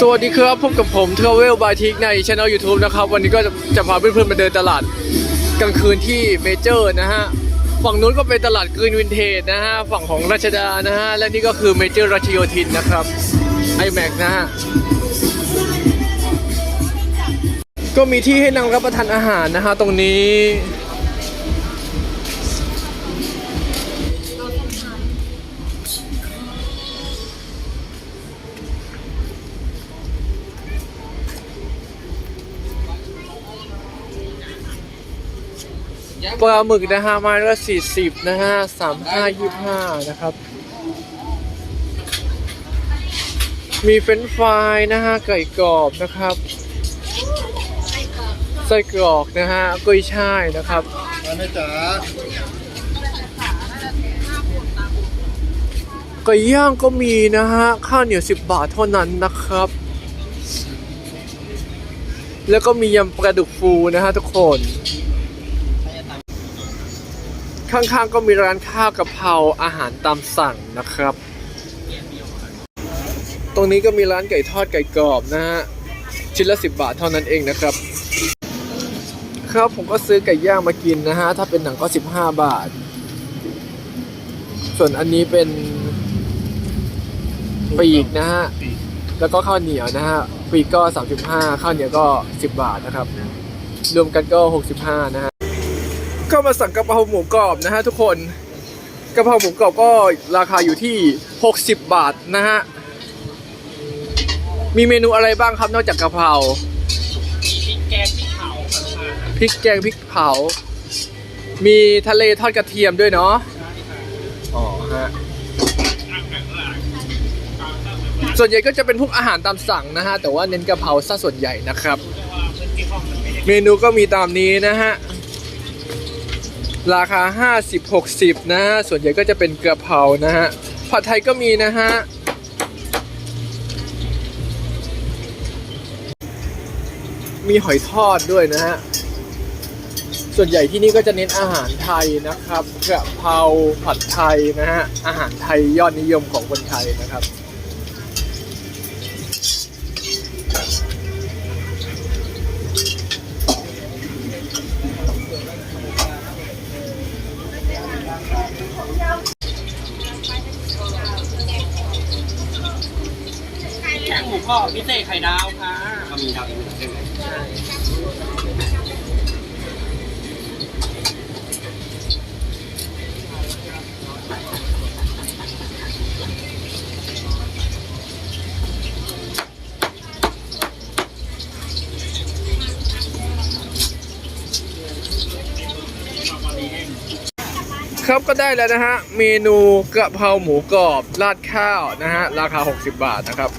สวัสดีครับพบกับผม Travel by Tik ในช่อง YouTube นะครับ วันนี้ก็จะจะพาเพื่อนๆมาเดินตลาดกลางคืนที่เมเจอร์นะฮะ ฝั่งนู้นก็เป็นตลาดกรีนวินเทจนะฮะ ฝั่งของรัชดานะฮะ และนี่ก็คือเมเจอร์รัชโยธินนะครับ iMac นะฮะ ก็มีที่ให้นั่งรับประทานอาหารนะฮะ ตรงนี้ ปลาหมึกนะฮะม้ละสี่สิบนะฮะสามห้ายี่ห้านะครับ มีเฟรนฟรายนะฮะไก่กรอบนะครับไส้กรอกนะฮะกุ้ยช่ายนะครับมาแม่จ๋าไก่ย่างก็มีนะฮะข้าวเหนียวสิบบาทเท่านั้นนะครับ แล้วก็มียำปลาดุกฟูนะฮะทุกคน ข้างๆก็มีร้านข้าวกะเพราอาหารตามสั่งนะครับ ตรงนี้ก็มีร้านไก่ทอดไก่กรอบนะฮะชิ้นละสิบบาทเท่านั้นเองนะครับ ครับผมก็ซื้อไก่ย่างมากินนะฮะ ถ้าเป็นหนังก็สิบห้าบาท ส่วนอันนี้เป็นปีกนะฮะ แล้วก็ข้าวเหนียวนะฮะปีกก็35ข้าวเหนียวก็10บาทนะครับ รวมกันก็65นะฮะ ก็มาสั่งกะเพราหมูกรอบนะฮะทุกคนกะเพราหมูกรอบก็ราคาอยู่ที่ 60 บาทนะฮะ มีเมนูอะไรบ้างครับนอกจากกะเพราพริกแกงพริกเผาครับพริกแกงพริกเผา มีทะเลทอดกระเทียมด้วยเนาะอ๋อฮะ ส่วนใหญ่ก็จะเป็นพวกอาหารตามสั่งนะฮะ แต่ว่าเน้นกะเพราซะส่วนใหญ่นะครับ เมนูก็มีตามนี้นะฮะ ราคา 50 60 นะฮะ ส่วนใหญ่ก็จะเป็นกระเพรานะฮะ ผัดไทยก็มีนะฮะ มีหอยทอดด้วยนะฮะ ส่วนใหญ่ที่นี่ก็จะเน้นอาหารไทยนะครับ กระเพราผัดไทยนะฮะ อาหารไทยยอดนิยมของคนไทยนะครับ หมูกรอบพิเศษไข่ดาวค่ะ ก็มีครับใช่ไหม ครับก็ได้แล้วนะฮะ เมนูกระเพราหมูกรอบราดข้าวนะฮะ ราคา 60 บาทนะครับ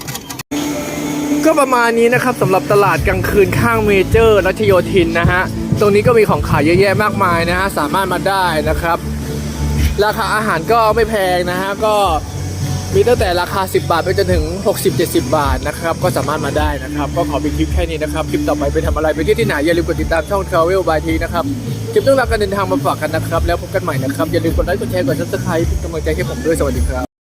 ก็ประมาณนี้นะครับสำหรับตลาดกลางคืนข้างเมเจอร์รัชโยธินนะฮะ ตรงนี้ก็มีของขายเยอะแยะมากมายนะฮะ สามารถมาได้นะครับ ราคาอาหารก็ไม่แพงนะฮะก็ มีตั้งแต่ราคา 10 บาทไปจนถึง 60-70 บาทนะครับ ก็สามารถมาได้นะครับ ก็ขอเป็นคลิปแค่นี้นะครับ คลิปต่อไปไปทำอะไรไปเที่ยวที่ไหน อย่าลืมกดติดตามช่อง Travel by T นะครับ คลิปเรื่องราวการเดินทางมาฝากกันนะครับ แล้วพบกันใหม่นะครับ อย่าลืมกดไลค์ กดแชร์ กด subscribe เป็นกำลังใจให้ผมด้วย สวัสดีครับ